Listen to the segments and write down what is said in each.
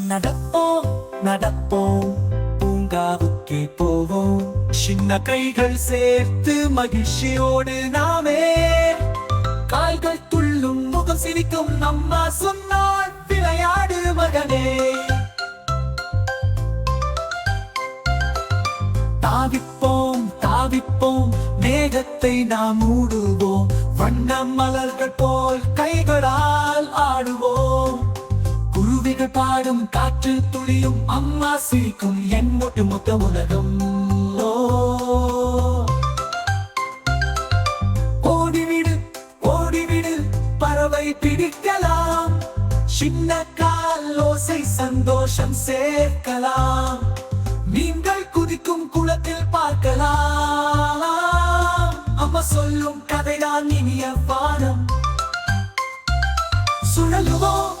நடப்போம் நடப்போம் பூங்காவுக்கே போவோம். சின்ன கைகள் சேர்த்து மகிழ்ச்சியோடு நாமே. கால்கள் துள்ளும் முகம் சிரிக்கும் நம்மா சொன்னால் விளையாடு மகனே. தாவிப்போம் தாவிப்போம் மேகத்தை நாம் மூடுவோம். வண்ண மலர்கள் போல் கைகளால் ஆடுவோம். குருவிகள் பாடும் காற்று துளியும் அம்மா சிரிக்கும் என் ஒட்டுமொத்த உலகம். ஓடிவிடு ஓடிவிடு பறவை பிடிக்கலாம். சின்ன கால் ஓசை சந்தோஷம் சேர்க்கலாம். நீங்கள் குதிக்கும் குளத்தில் பார்க்கலாம். அம்மா சொல்லும் கதைதான் இனிய பாடம் சுழலுவோம்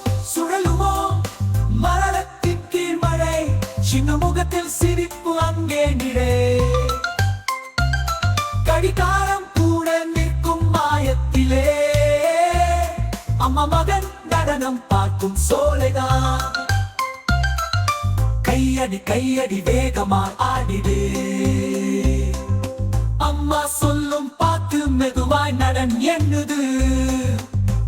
சின்ன முகத்தில் சிரிப்பு அங்கே நிறை கடிகாரம் கூட நிற்கும் மாயத்திலே. அம்மா மகன் நடனம் பார்க்கும் சோலைதான். கையடி கையடி வேகமா ஆடிடு. அம்மா சொல்லும் பார்த்து மெதுவாய் நடன் எண்ணுது.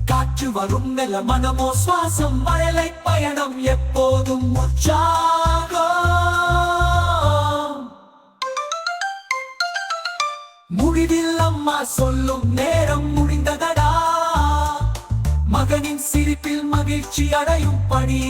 காற்று வரும் நில மனமோ சுவாசம் மழலை பயணம் எப்போதும் உற்சாக இதில் அம்மா சொல்லும் நேரம் முடிந்ததடா. மகனின் சிரிப்பில் மகிழ்ச்சி அடையும் பணி.